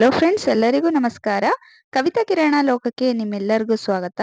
Hello friends ಎಲ್ಲರಿಗೂ ನಮಸ್ಕಾರ. ಕವಿತಾ ಕಿರಣ ಲೋಕಕ್ಕೆ ನಿಮ್ಮೆಲ್ಲರಿಗೂ ಸ್ವಾಗತ.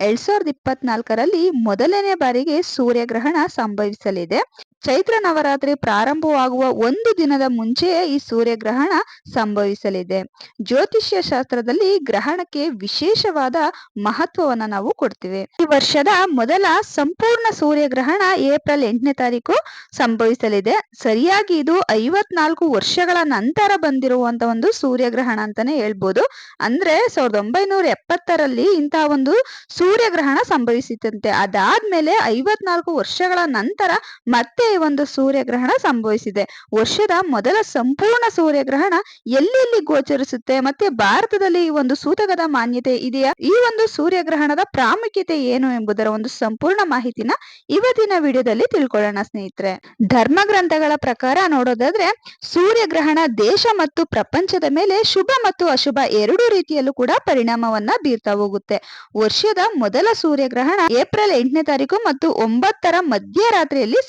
ಎರಡ್ ಸಾವಿರದ ಇಪ್ಪತ್ನಾಲ್ಕರಲ್ಲಿ ಮೊದಲನೇ ಬಾರಿಗೆ ಸೂರ್ಯಗ್ರಹಣ ಸಂಭವಿಸಲಿದೆ. ಚೈತ್ರ ನವರಾತ್ರಿ ಪ್ರಾರಂಭವಾಗುವ ಒಂದು ದಿನದ ಮುಂಚೆಯೇ ಈ ಸೂರ್ಯಗ್ರಹಣ ಸಂಭವಿಸಲಿದೆ. ಜ್ಯೋತಿಷ್ಯ ಶಾಸ್ತ್ರದಲ್ಲಿ ಗ್ರಹಣಕ್ಕೆ ವಿಶೇಷವಾದ ಮಹತ್ವವನ್ನು ನಾವು ಕೊಡ್ತೀವಿ. ಈ ವರ್ಷದ ಮೊದಲ ಸಂಪೂರ್ಣ ಸೂರ್ಯಗ್ರಹಣ ಏಪ್ರಿಲ್ ಎಂಟನೇ ತಾರೀಕು ಸಂಭವಿಸಲಿದೆ. ಸರಿಯಾಗಿ ಇದು ಐವತ್ನಾಲ್ಕು ವರ್ಷಗಳ ನಂತರ ಬಂದಿರುವಂತ ಒಂದು ಸೂರ್ಯಗ್ರಹಣ ಅಂತಾನೆ ಹೇಳ್ಬೋದು. ಅಂದ್ರೆ ಸಾವಿರದ ಒಂಬೈನೂರ ಎಪ್ಪತ್ತರಲ್ಲಿ ಇಂತಹ ಒಂದು ಸೂರ್ಯಗ್ರಹಣ ಸಂಭವಿಸಿತಂತೆ. ಅದಾದ್ಮೇಲೆ ಐವತ್ನಾಲ್ಕು ವರ್ಷಗಳ ನಂತರ ಮತ್ತೆ ಒಂದು ಸೂರ್ಯಗ್ರಹಣ ಸಂಭವಿಸಿದೆ. ವರ್ಷದ ಮೊದಲ ಸಂಪೂರ್ಣ ಸೂರ್ಯಗ್ರಹಣ ಎಲ್ಲೆಲ್ಲಿ ಗೋಚರಿಸುತ್ತೆ? ಮತ್ತೆ ಭಾರತದಲ್ಲಿ ಈ ಒಂದು ಸೂತಕದ ಮಾನ್ಯತೆ ಇದೆಯಾ? ಈ ಒಂದು ಸೂರ್ಯಗ್ರಹಣದ ಪ್ರಾಮುಖ್ಯತೆ ಏನು ಎಂಬುದರ ಒಂದು ಸಂಪೂರ್ಣ ಮಾಹಿತಿನ ಇವತ್ತಿನ ವಿಡಿಯೋದಲ್ಲಿ ತಿಳ್ಕೊಳ್ಳೋಣ ಸ್ನೇಹಿತರೆ. ಧರ್ಮ ಗ್ರಂಥಗಳ ಪ್ರಕಾರ ನೋಡೋದಾದ್ರೆ, ಸೂರ್ಯಗ್ರಹಣ ದೇಶ ಮತ್ತು ಪ್ರಪಂಚದ ಮೇಲೆ ಶುಭ ಮತ್ತು ಅಶುಭ ಎರಡು ರೀತಿಯಲ್ಲೂ ಕೂಡ ಪರಿಣಾಮವನ್ನ ಬೀರ್ತಾ ಹೋಗುತ್ತೆ. ವರ್ಷದ ಮೊದಲ ಸೂರ್ಯಗ್ರಹಣ ಏಪ್ರಿಲ್ ಎಂಟನೇ ತಾರೀಕು ಮತ್ತು ಒಂಬತ್ತರ ಮಧ್ಯರಾತ್ರಿಯಲ್ಲಿ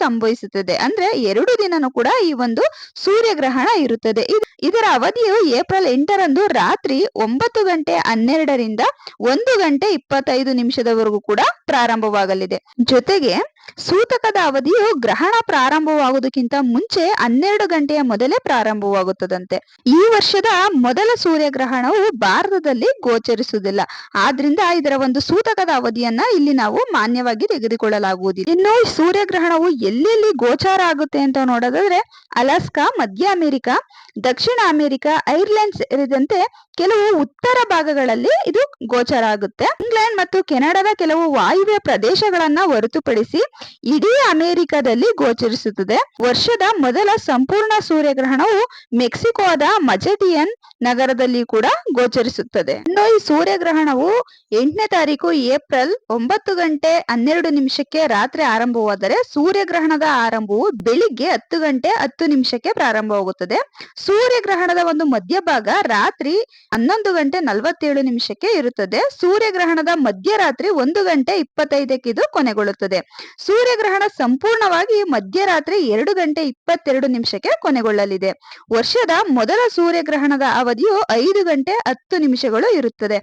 ಸಂಭವಿಸುತ್ತದೆ ಅಂದ್ರೆ ಎರಡು ದಿನನೂ ಕೂಡ ಈ ಒಂದು ಸೂರ್ಯಗ್ರಹಣ ಇರುತ್ತದೆ. ಇದರ ಅವಧಿಯು ಏಪ್ರಿಲ್ ಎಂಟರಂದು ರಾತ್ರಿ ಒಂಬತ್ತು ಗಂಟೆ ಹನ್ನೆರಡರಿಂದ ಒಂದು ಗಂಟೆ ಇಪ್ಪತ್ತೈದು ನಿಮಿಷದವರೆಗೂ ಕೂಡ ಪ್ರಾರಂಭವಾಗಲಿದೆ. ಜೊತೆಗೆ ಸೂತಕದ ಅವಧಿಯು ಗ್ರಹಣ ಪ್ರಾರಂಭವಾಗುವುದಕ್ಕಿಂತ ಮುಂಚೆ ಹನ್ನೆರಡು ಗಂಟೆಯ ಮೊದಲೇ ಪ್ರಾರಂಭವಾಗುತ್ತದಂತೆ. ಈ ವರ್ಷದ ಮೊದಲ ಸೂರ್ಯಗ್ರಹಣವು ಭಾರತದಲ್ಲಿ ಗೋಚರಿಸುವುದಿಲ್ಲ. ಆದ್ರಿಂದ ಇದರ ಒಂದು ಸೂತಕದ ಅವಧಿಯನ್ನ ಇಲ್ಲಿ ನಾವು ಮಾನ್ಯವಾಗಿ ತೆಗೆದುಕೊಳ್ಳಲಾಗುವುದಿಲ್ಲ. ಇನ್ನು ಸೂರ್ಯಗ್ರಹಣವು ಎಲ್ಲೆಲ್ಲಿ ಗೋಚಾರ ಆಗುತ್ತೆ ಅಂತ ನೋಡೋದಾದ್ರೆ, ಅಲಾಸ್ಕಾ, ಮಧ್ಯ ಅಮೆರಿಕ, ದಕ್ಷಿಣ ಅಮೆರಿಕ ಐರ್ಲೆಂಡ್ ಸೇರಿದಂತೆ ಕೆಲವು ಉತ್ತರ ಭಾಗಗಳಲ್ಲಿ ಇದು ಗೋಚರ ಆಗುತ್ತೆ. ಇಂಗ್ಲೆಂಡ್ ಮತ್ತು ಕೆನಡಾದ ಕೆಲವು ವಾಯುವ್ಯ ಪ್ರದೇಶಗಳನ್ನ ಹೊರತುಪಡಿಸಿ ಇಡೀ ಅಮೆರಿಕದಲ್ಲಿ ಗೋಚರಿಸುತ್ತದೆ. ವರ್ಷದ ಮೊದಲ ಸಂಪೂರ್ಣ ಸೂರ್ಯಗ್ರಹಣವು ಮೆಕ್ಸಿಕೋದ ಮಜೆಟಿಯನ್ ನಗರದಲ್ಲಿ ಕೂಡ ಗೋಚರಿಸುತ್ತದೆ. ಇನ್ನು ಈ ಸೂರ್ಯಗ್ರಹಣವು ಎಂಟನೇ ತಾರೀಕು ಏಪ್ರಿಲ್ ಒಂಬತ್ತು ಗಂಟೆ ಹನ್ನೆರಡು ನಿಮಿಷಕ್ಕೆ ರಾತ್ರಿ ಆರಂಭವಾದರೆ ಸೂರ್ಯಗ್ರಹಣದ ಆರಂಭವು ಬೆಳಿಗ್ಗೆ ಹತ್ತು ಗಂಟೆ ಹತ್ತು ನಿಮಿಷಕ್ಕೆ ಪ್ರಾರಂಭವಾಗುತ್ತದೆ. ಸೂರ್ಯಗ್ರಹಣದ ಒಂದು ಮಧ್ಯಭಾಗ ರಾತ್ರಿ ಹನ್ನೊಂದು ಗಂಟೆ ನಲವತ್ತೇಳು ನಿಮಿಷಕ್ಕೆ ಇರುತ್ತದೆ. ಸೂರ್ಯಗ್ರಹಣದ ಮಧ್ಯರಾತ್ರಿ ಒಂದು ಗಂಟೆ ಇಪ್ಪತ್ತೈದಕ್ಕೆ ಇದು ಕೊನೆಗೊಳ್ಳುತ್ತದೆ. ಸೂರ್ಯಗ್ರಹಣ ಸಂಪೂರ್ಣವಾಗಿ ಮಧ್ಯರಾತ್ರಿ ಎರಡು ಗಂಟೆ ಇಪ್ಪತ್ತೆರಡು ನಿಮಿಷಕ್ಕೆ ಕೊನೆಗೊಳ್ಳಲಿದೆ. ವರ್ಷದ ಮೊದಲ ಸೂರ್ಯಗ್ರಹಣದ ಅವಧಿಯು ಐದು ಗಂಟೆ ಹತ್ತು ನಿಮಿಷಗಳು ಇರುತ್ತದೆ.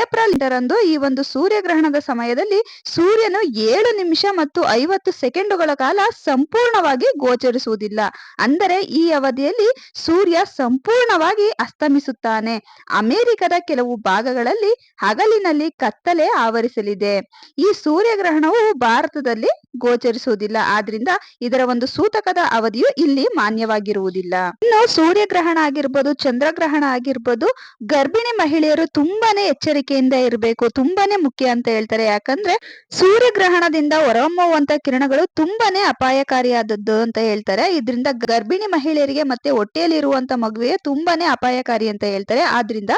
ಏಪ್ರಿಲ್ ಎಂಟರಂದು ಈ ಒಂದು ಸೂರ್ಯಗ್ರಹಣದ ಸಮಯದಲ್ಲಿ ಸೂರ್ಯನು ಏಳು ನಿಮಿಷ ಮತ್ತು ಐವತ್ತು ಸೆಕೆಂಡುಗಳ ಕಾಲ ಸಂಪೂರ್ಣವಾಗಿ ಗೋಚರಿಸುವುದಿಲ್ಲ. ಅಂದರೆ ಈ ಅವಧಿಯಲ್ಲಿ ಸೂರ್ಯ ಸಂಪೂರ್ಣವಾಗಿ ಅಸ್ತಮಿಸುತ್ತಾನೆ. ಅಮೆರಿಕದ ಕೆಲವು ಭಾಗಗಳಲ್ಲಿ ಹಗಲಿನಲ್ಲಿ ಕತ್ತಲೆ ಆವರಿಸಲಿದೆ. ಈ ಸೂರ್ಯಗ್ರಹಣವು ಭಾರತದಲ್ಲಿ ಗೋಚರಿಸುವುದಿಲ್ಲ. ಆದ್ರಿಂದ ಇದರ ಒಂದು ಸೂತಕದ ಅವಧಿಯು ಇಲ್ಲಿ ಮಾನ್ಯವಾಗಿರುವುದಿಲ್ಲ. ಇನ್ನು ಸೂರ್ಯಗ್ರಹಣ ಆಗಿರ್ಬೋದು, ಚಂದ್ರಗ್ರಹಣ ಆಗಿರ್ಬೋದು, ಗರ್ಭಿಣಿ ಮಹಿಳೆಯರು ತುಂಬಾನೇ ಎಚ್ಚರಿಕೆಯಿಂದ ಇರಬೇಕು, ತುಂಬಾನೇ ಮುಖ್ಯ ಅಂತ ಹೇಳ್ತಾರೆ. ಯಾಕಂದ್ರೆ ಸೂರ್ಯಗ್ರಹಣದಿಂದ ಹೊರಹೊಮ್ಮುವಂತ ಕಿರಣಗಳು ತುಂಬಾನೇ ಅಪಾಯಕಾರಿಯಾದದ್ದು ಅಂತ ಹೇಳ್ತಾರೆ. ಇದರಿಂದ ಗರ್ಭಿಣಿ ಮಹಿಳೆಯರಿಗೆ ಮತ್ತೆ ಹೊಟ್ಟೆಯಲ್ಲಿ ಇರುವಂತ ಮಗುವಿಗೆ ತುಂಬಾನೇ ಅಪಾಯಕಾರಿ ಅಂತ ಹೇಳ್ತಾರೆ. ಆದ್ರಿಂದ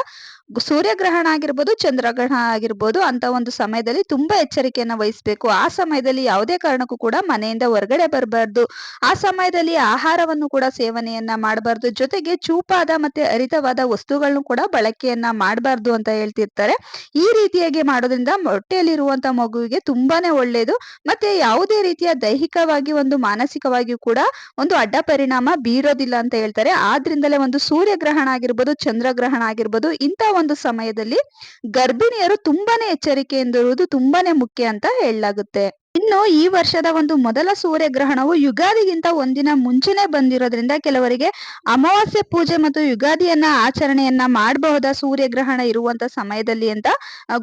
ಸೂರ್ಯಗ್ರಹಣ ಆಗಿರ್ಬೋದು, ಚಂದ್ರಗ್ರಹಣ ಆಗಿರ್ಬೋದು ಅಂತ ಒಂದು ಸಮಯದಲ್ಲಿ ತುಂಬಾ ಎಚ್ಚರಿಕೆಯನ್ನ ವಹಿಸ್ಬೇಕು. ಆ ಸಮಯದಲ್ಲಿ ಯಾವುದೇ ಕಾರಣಕ್ಕೂ ಕೂಡ ಮನೆಯಿಂದ ಹೊರಗಡೆ ಬರಬಾರ್ದು. ಆ ಸಮಯದಲ್ಲಿ ಆಹಾರವನ್ನು ಕೂಡ ಸೇವನೆಯನ್ನ ಮಾಡಬಾರ್ದು. ಜೊತೆಗೆ ಚೂಪಾದ ಮತ್ತೆ ಹರಿತವಾದ ವಸ್ತುಗಳನ್ನು ಕೂಡ ಬಳಕೆಯನ್ನ ಮಾಡಬಾರ್ದು ಅಂತ ಹೇಳ್ತಿರ್ತಾರೆ. ಈ ರೀತಿಯಾಗಿ ಮಾಡೋದ್ರಿಂದ ಹೊಟ್ಟೆಯಲ್ಲಿರುವಂತ ಮಗುವಿಗೆ ತುಂಬಾನೇ ಒಳ್ಳೆಯದು ಮತ್ತೆ ಯಾವುದೇ ರೀತಿಯ ದೈಹಿಕವಾಗಿ ಒಂದು ಮಾನಸಿಕವಾಗಿಯೂ ಕೂಡ ಒಂದು ಅಡ್ಡ ಪರಿಣಾಮ ಬೀರೋದಿಲ್ಲ ಅಂತ ಹೇಳ್ತಾರೆ. ಆದ್ರಿಂದಲೇ ಒಂದು ಸೂರ್ಯಗ್ರಹಣ ಆಗಿರ್ಬೋದು, ಚಂದ್ರಗ್ರಹಣ ಆಗಿರ್ಬೋದು ಇಂತ ಒಂದು ಸಮಯದಲ್ಲಿ ಗರ್ಭಿಣಿಯರು ತುಂಬಾನೇ ಎಚ್ಚರಿಕೆ ಎಂದಿರುವುದು ತುಂಬಾನೇ ಅಂತ ಹೇಳಲಾಗುತ್ತೆ. ಇನ್ನು ಈ ವರ್ಷದ ಒಂದು ಮೊದಲ ಸೂರ್ಯಗ್ರಹಣವು ಯುಗಾದಿಗಿಂತ ಒಂದಿನ ಮುಂಚೆನೆ ಬಂದಿರೋದ್ರಿಂದ ಕೆಲವರಿಗೆ ಅಮಾವಾಸ್ಯೆ ಪೂಜೆ ಮತ್ತು ಯುಗಾದಿಯನ್ನ ಆಚರಣೆಯನ್ನ ಮಾಡಬಹುದಾ ಸೂರ್ಯಗ್ರಹಣ ಇರುವಂತ ಸಮಯದಲ್ಲಿ ಅಂತ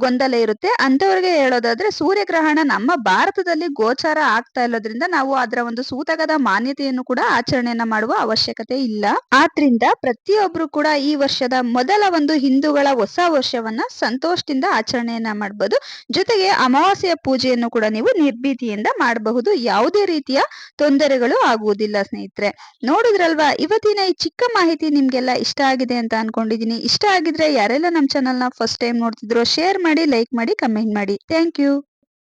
ಗೊಂದಲ ಇರುತ್ತೆ. ಅಂತವರಿಗೆ ಹೇಳೋದಾದ್ರೆ ಸೂರ್ಯಗ್ರಹಣ ನಮ್ಮ ಭಾರತದಲ್ಲಿ ಗೋಚಾರ ಆಗ್ತಾ ಇರೋದ್ರಿಂದ ನಾವು ಅದರ ಒಂದು ಸೂತಕದ ಮಾನ್ಯತೆಯನ್ನು ಕೂಡ ಆಚರಣೆಯನ್ನ ಮಾಡುವ ಅವಶ್ಯಕತೆ ಇಲ್ಲ. ಆದ್ರಿಂದ ಪ್ರತಿಯೊಬ್ರು ಕೂಡ ಈ ವರ್ಷದ ಮೊದಲ ಒಂದು ಹಿಂದೂಗಳ ಹೊಸ ವರ್ಷವನ್ನ ಸಂತೋಷದಿಂದ ಆಚರಣೆಯನ್ನ ಮಾಡಬಹುದು ಜೊತೆಗೆ ಅಮಾವಾಸ್ಯೆಯ ಪೂಜೆಯನ್ನು ಕೂಡ ನೀವು ಭೀತಿಯಿಂದ ಮಾಡಬಹುದು. ಯಾವುದೇ ರೀತಿಯ ತೊಂದರೆಗಳು ಆಗುವುದಿಲ್ಲ ಸ್ನೇಹಿತರೆ. ನೋಡಿದ್ರಲ್ವಾ, ಇವತ್ತಿನ ಈ ಚಿಕ್ಕ ಮಾಹಿತಿ ನಿಮ್ಗೆಲ್ಲ ಇಷ್ಟ ಆಗಿದೆ ಅಂತ ಅನ್ಕೊಂಡಿದೀನಿ. ಇಷ್ಟ ಆಗಿದ್ರೆ ಯಾರೆಲ್ಲ ನಮ್ಮ ನ ಫಸ್ಟ್ ಟೈಮ್ ನೋಡ್ತಿದ್ರು ಶೇರ್ ಮಾಡಿ ಲೈಕ್ ಮಾಡಿ ಕಮೆಂಟ್ ಮಾಡಿ. Thank you